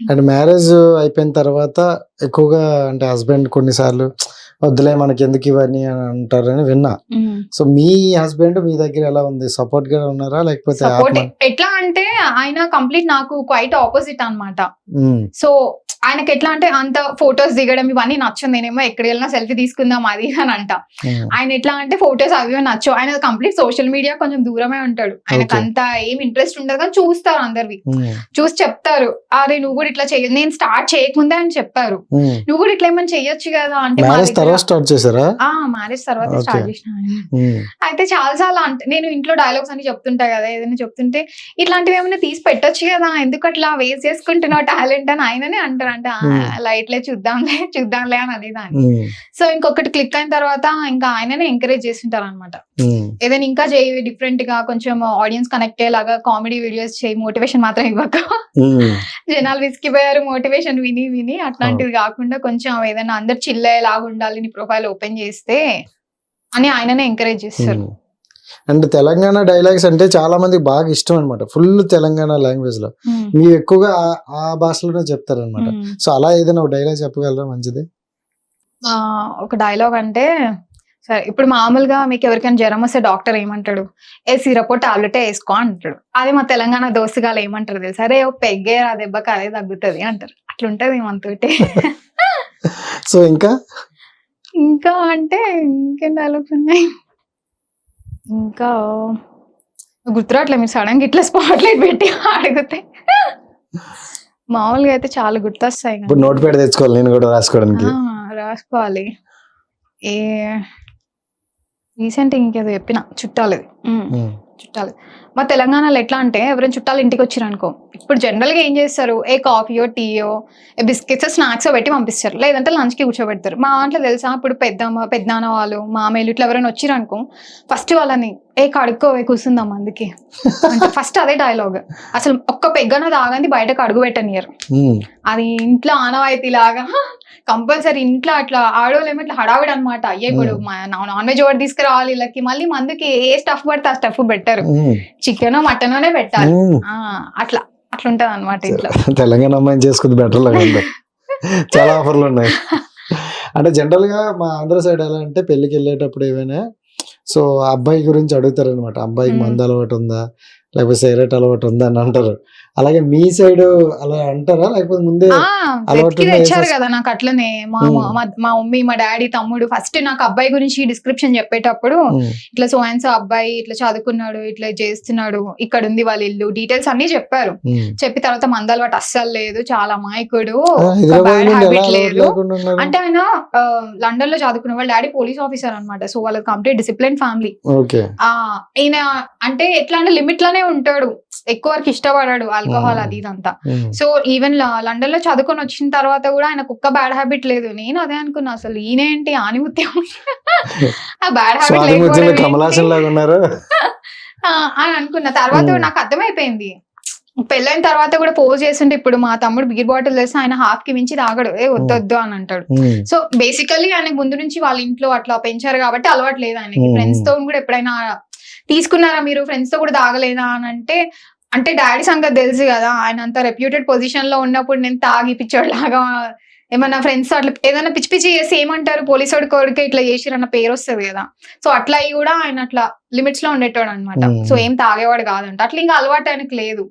And marriage అయిపోయిన తర్వాత ఎక్కువగా అంటే హస్బెండ్ కొన్నిసార్లు వద్దులే మనకి ఎందుకు ఇవన్నీ అని అంటారని విన్నా. సో మీ హస్బెండ్ మీ దగ్గర ఎలా ఉంది? సపోర్ట్గా ఉన్నారా? లేకపోతే ఎట్లా అంటే ఆయన కంప్లీట్ నాకు క్వైట్ ఆపోజిట్ అన్నమాట. ఉమ్, సో ఆయనకి ఎట్లా అంటే అంత ఫొటోస్ దిగడం ఇవన్నీ నచ్చదు నేనేమో ఎక్కడికి వెళ్ళినా సెల్ఫీ తీసుకుందాం అది అని అంట. ఆయన ఎట్లా అంటే ఫొటోస్ అవి నచ్చు ఆయన కంప్లీట్ సోషల్ మీడియా కొంచెం దూరమే ఉంటాడు. ఆయనకు. అంత ఏం ఇంట్రెస్ట్ ఉండదు కానీ చూస్తారు అందరివి. చూసి చెప్తారు. అరే నువ్వు కూడా ఇట్లా చెయ్యదు నేను స్టార్ట్ చేయకముందే అని చెప్పారు. నువ్వు కూడా ఇట్లా ఏమైనా చెయ్యొచ్చు కదా అంటే మ్యారేజ్ తర్వాత స్టార్ట్ చేశారా? ఆ మ్యారేజ్ తర్వాత. స్టార్ట్ చేసిన అయితే చాలా సార్లు అంటే నేను ఇంట్లో డైలాగ్స్ అని చెప్తుంటా కదా ఏదైనా చెప్తుంటే ఇట్లాంటివి ఏమైనా తీసి పెట్టొచ్చు కదా? ఎందుకు అట్లా వేస్ట్ చేసుకుంటున్నావు టాలెంట్ అని ఆయననే అంటారు అంటే Hmm. లైట్లే చూద్దాంలే చూద్దాంలే అని అనేది దాన్ని ఉమ్, సో ఇంకొకటి క్లిక్ అయిన తర్వాత ఇంకా ఆయననే ఎంకరేజ్ చేస్తుంటారు అనమాట ఉమ్, ఏదైనా ఇంకా చేయి డిఫరెంట్గా కొంచెం ఆడియన్స్ కనెక్ట్ అయ్యేలాగా కామెడీ వీడియోస్ చేయి మోటివేషన్ మాత్రం ఇవ్వక. జనాలు విసిగిపోయారు మోటివేషన్ విని విని అట్లాంటివి కాకుండా కొంచెం ఏదైనా అందరు చిల్ అయ్యేలాగా ఉండాలి నీ ప్రొఫైల్ ఓపెన్ చేస్తే అని ఆయననే ఎంకరేజ్ చేస్తారు. అండ్ తెలంగాణ డైలాగ్స్ అంటే చాలా మందికి బాగా ఇష్టం అనమాట ఫుల్ తెలంగాణ లాంగ్వేజ్లో. Hmm. మీరు ఎక్కువగా ఆ- భాషలోనే చెప్తారనమాట Hmm. సో అలా ఏదైనా ఒక డైలాగ్ చెప్పగలరా మంచిది? ఆ, ఒక డైలాగ్ అంటే సరే ఇప్పుడు మామూలుగా మీకు ఎవరికైనా జ్వరం వస్తే డాక్టర్ ఏమంటాడు? ఏ సిరపో టాబ్లెట్ వేసుకో అంటాడు. అదే మా తెలంగాణ దోస్తుగాలు ఏమంటారు తెలుసా? అరే పెగ్గే ఆ దెబ్బకి అదే తగ్గుతుంది అంటారు. అట్లుంటది మనతోటి సో ఇంకా? ఇంకా అంటే ఇంకేం డైలాగ్స్ ఉన్నాయి? ఇంకా గుర్తురాట్లే మీరు సడన్గా ఇట్లా స్పాట్ లైట్ పెట్టి అడిగితే. మామూలుగా అయితే చాలా గుర్తొస్తాయి. ఇప్పుడు నోట్ ప్యాడ్ తెచ్చుకోవాలి నేను కూడా రాసుకోవడానికి. రాసుకోవాలి. ఏ రీసెంట్ ఇంకేదో చెప్పిన చుట్టాలు ఉమ్, ఉమ్, చుట్టాలు. మా తెలంగాణలో ఎట్లా అంటే ఎవరైనా చుట్టాలు ఇంటికి వచ్చారు అనుకో ఇప్పుడు జనరల్గా ఏం చేస్తారు? ఏ కాఫీయో టీయో ఏ బిస్కెట్స్ స్నాక్స్ పెట్టి పంపిస్తారు. లేదంటే లంచ్కి కూర్చోబెడతారు. మా దాంట్లో తెలుసా? ఇప్పుడు పెద్దమ్మ పెద్దనాన్న వాళ్ళు మామయ్యలు ఇట్లా ఎవరైనా వచ్చారు అనుకో ఫస్ట్ వాళ్ళని ఏ కడుక్కోవే కూర్చుందాం అందుకే. ఫస్ట్ అదే డైలాగ్ అసలు ఒక్క పెగ్గన తాగంది బయటకు అడుగు పెట్టనియరు అది ఇంట్లో ఆనవాయితీ లాగా కంపల్సరీ ఇంట్లో అట్లా ఆడవాళ్ళు ఏమో ఇట్లా హడావిడి అనమాట అయ్యే ఇప్పుడు నాన్ వెజ్ ఒకటి తీసుకురావాలి వీళ్ళకి మళ్ళీ మందుకి ఏ స్టఫ్ పడితే ఆ స్టఫ్ పెట్టారు. చికెన్ మటన్ పెట్టాలి. అట్లా అట్లా ఉంటది అనమాట ఇంట్లో. తెలంగాణ అమ్మాయిని చేసుకుంది బెటర్ చాలా ఆఫర్లు ఉన్నాయి. అంటే జనరల్గా మా ఆంధ్ర సైడ్ ఎలా అంటే పెళ్ళికి వెళ్ళేటప్పుడు ఏమైనా సో అబ్బాయి గురించి అడుగుతారు అనమాట అబ్బాయికి. మందు అలవాటు ఉందా లేకపోతే సిగరెట్ అలవాటు ఉందా అని అంటారు. అలాగే మీ సైడ్ అలా అంటారా? లేకపోతే ముందే అలవాటు తెచ్చారు కదా నాకు అట్లనే. మా. మా- మమ్మీ మా డాడీ తమ్ముడు ఫస్ట్ నాకు అబ్బాయి గురించి డిస్క్రిప్షన్ చెప్పేటప్పుడు ఇట్లా సో అండ్ సో అబ్బాయి ఇట్లా చదువుకున్నాడు ఇట్లా చేస్తున్నాడు ఇక్కడ ఉంది వాళ్ళ ఇల్లు డీటెయిల్స్ అన్ని చెప్పారు. ఉమ్. చెప్పి తర్వాత మందలు వాటి అస్సలు లేదు చాలా అమాయకుడు బ్యాడ్ హ్యాబిట్ అలవాటు లేదు. అంటే ఆయన లండన్లో చదువుకున్న వాళ్ళ డాడీ పోలీస్ ఆఫీసర్ అన్నమాట. సో వాళ్ళ కంప్లీట్ డిసిప్లిన్ ఫ్యామిలీ ఈయన అంటే ఎట్లా అంటే లిమిట్లోనే ఉంటాడు. ఎక్కువ వరకు ఇష్టపడాడు ఆల్కహాల్ Hmm. అది ఇదంతా ఉమ్, సో ఈవెన్ లండన్లో చదువుకొని వచ్చిన తర్వాత కూడా ఆయన కుక్క బ్యాడ్ హ్యాబిట్ లేదు. నేను అదే అనుకున్నా అసలు ఈయనేంటి ఆనిముత్యం? ఆ బ్యాడ్ హ్యాబిట్ అని అనుకున్న. తర్వాత Hmm. నాకు అర్థమైపోయింది. పెళ్ళైన తర్వాత కూడా పోజ్ చేస్తుంటే ఇప్పుడు మా తమ్ముడు బీర్ బాటిల్ తెస్తే ఆయన హాఫ్కి మించి తాగడు. ఏ వద్దొద్దు అని అంటాడు. సో బేసికల్లీ ఆయనకు ముందు నుంచి వాళ్ళ ఇంట్లో అట్లా పెంచారు కాబట్టి అలవాటు లేదు ఆయనకి. Hmm. ఫ్రెండ్స్తో కూడా ఎప్పుడైనా తీసుకున్నారా మీరు? ఫ్రెండ్స్తో కూడా తాగలేదా అని అంటే అంటే డాడీ సంగతి తెలుసు కదా ఆయన అంత రెప్యూటెడ్ పొజిషన్లో ఉన్నప్పుడు నేను తాగి పిచ్చోడ్ లాగా ఏమన్నా ఫ్రెండ్స్ అట్లా ఏదైనా పిచ్చి పిచ్చి చేసి ఏమంటారు? పోలీసు వాడి కొడుకు ఇట్లా చేసిరన్న పేరు వస్తుంది కదా. సో అట్లా అయ్యి కూడా ఆయన అట్లా లిమిట్స్లో ఉండేటోడు అనమాట Hmm. సో ఏం తాగేవాడు కాదంట. అట్లా ఇంకా అలవాటు ఆయనకు లేదు.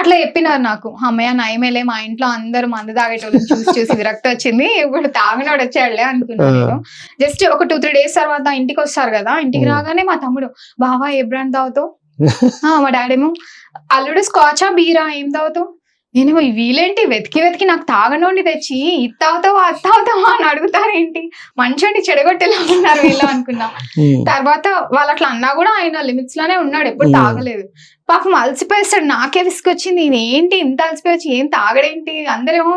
అట్లా చెప్పినారు నాకు. అమ్మయ్య నయమేలే మా ఇంట్లో అందరు మందు తాగేటోళ్ళు చూసి చూసి విరక్తి వచ్చింది. ఇప్పుడు తాగినోడు వచ్చాడులే అనుకున్నాను నేను. జస్ట్ ఒక టూ త్రీ డేస్ తర్వాత ఇంటికి వస్తారు కదా. ఇంటికి Hmm. రాగానే మా తమ్ముడు బావా ఏ బ్రాండ్ తాగుతావు? మా డాడీ ఏమో అల్లుడు స్కాచా బీరా ఏం తాగుతావు? నేనేమో "ఈ వీలేంటి? వెతికి వెతికి నాకు తాగనోండి తెచ్చి ఇది తాగుతావా? అది తాగుతావా? అని అడుగుతారేంటి? మంచోండి చెడగొట్టేలా ఉన్నారు వీళ్ళు అనుకున్నా. తర్వాత వాళ్ళు అట్లా అన్నా కూడా ఆయన లిమిట్స్లోనే ఉన్నాడు ఎప్పుడు. తాగలేదు. పాపం అలసిపోయేస్తాడు నాకే విసుకొచ్చింది ఈయన ఏంటి ఇంత అలసిపోయి ఏం తాగడేంటి? అందరేమో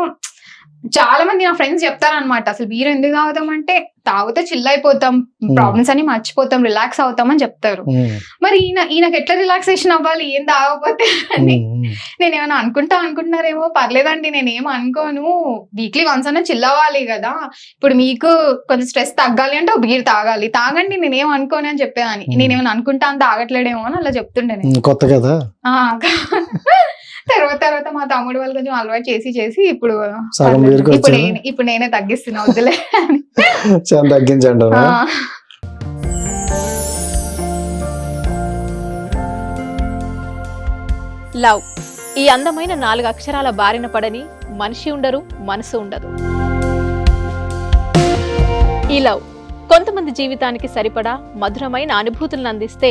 చాలా మంది నా ఫ్రెండ్స్ చెప్తారనమాట అసలు బీర్ ఎందుకు తాగుతాం? అంటే తాగితే చిల్ అయిపోతాం ప్రాబ్లమ్స్ అని మర్చిపోతాం రిలాక్స్ అవుతాం అని చెప్తారు. ఉమ్, మరి ఈయన ఈయనకి ఎట్లా రిలాక్సేషన్ అవ్వాలి? ఏం తాగకపోతే అని ఉమ్. నేను ఏమైనా అనుకుంటా అనుకుంటున్నారేమో? పర్లేదండి నేను ఏం అనుకోను. వీక్లీ వన్స్ అన్న చిల్ అవ్వాలి కదా. ఇప్పుడు మీకు కొంచెం స్ట్రెస్ తగ్గాలి అంటే బీర్ తాగాలి. తాగండి నేనేం అనుకోను అని చెప్పేదాన్ని. Hmm. నేను ఏమైనా అనుకుంటా అని తాగట్లేడేమో అని అలా చెప్తుండే కొత్త కదా? ఆ, తర్వాత తర్వాత మా తమ్ముడు వాళ్ళు కొంచెం అలవాటు చేసి చేసి ఇప్పుడు ఇప్పుడు? నేనే ఇప్పుడు నేనే తగ్గిస్తున్నా వద్దులే తగ్గించండి లవ్. ఈ అందమైన నాలుగు అక్షరాల బారిన పడని మనిషి ఉండరు మనసు ఉండదు. ఈ లవ్ కొంతమంది జీవితానికి సరిపడా మధురమైన అనుభూతులను అందిస్తే